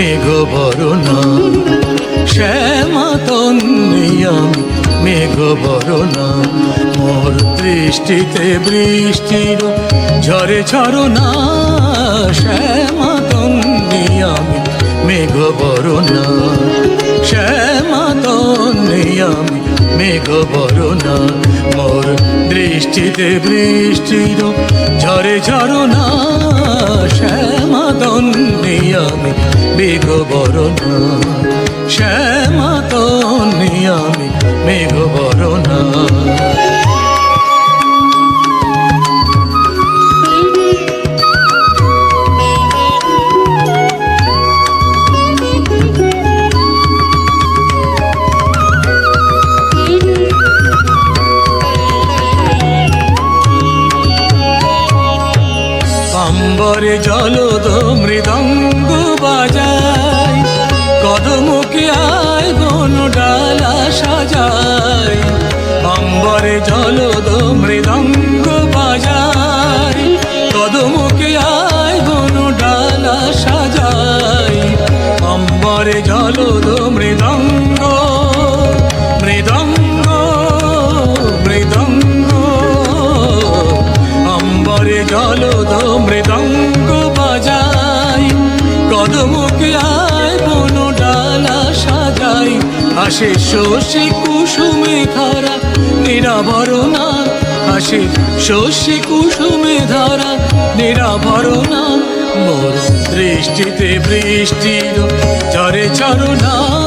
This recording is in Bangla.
মেঘ বরণা শ্যামা আমি মেঘ বরণা। মোর দৃষ্টিতে বৃষ্টির ঝরে ঝরনা শ্যামা তন্নি আমি মেঘ বরণা। শ্যামা আমি মেঘ বরণা। মোর দৃষ্টিতে বৃষ্টির ঝরে ঝরনা শ্যামা বরণা শ্যামা তন্নি আমি মেঘ বরণা আম্বরে জলদ মৃদঙ্গ বাজায় কদমুখে আয়, বন ডালা সাজায় আম্বরে জলদ মৃদঙ্গ বাজায়। কদমুখে আয়, বন ডালা সাজায় আম্বরে জলদ মৃদঙ্গ মৃদঙ্গ মৃদঙ্গ। অম্বরে জলদ মৃদঙ্গ বাজাই কদমুখে আয়, বন সাজাই আসে শশী কুসুমে ধারা, নিরাবরণা। আসে শশী কুসুমে ধারা, নিরাবরণা। মোর দৃষ্টিতে বৃষ্টির চরে চরণা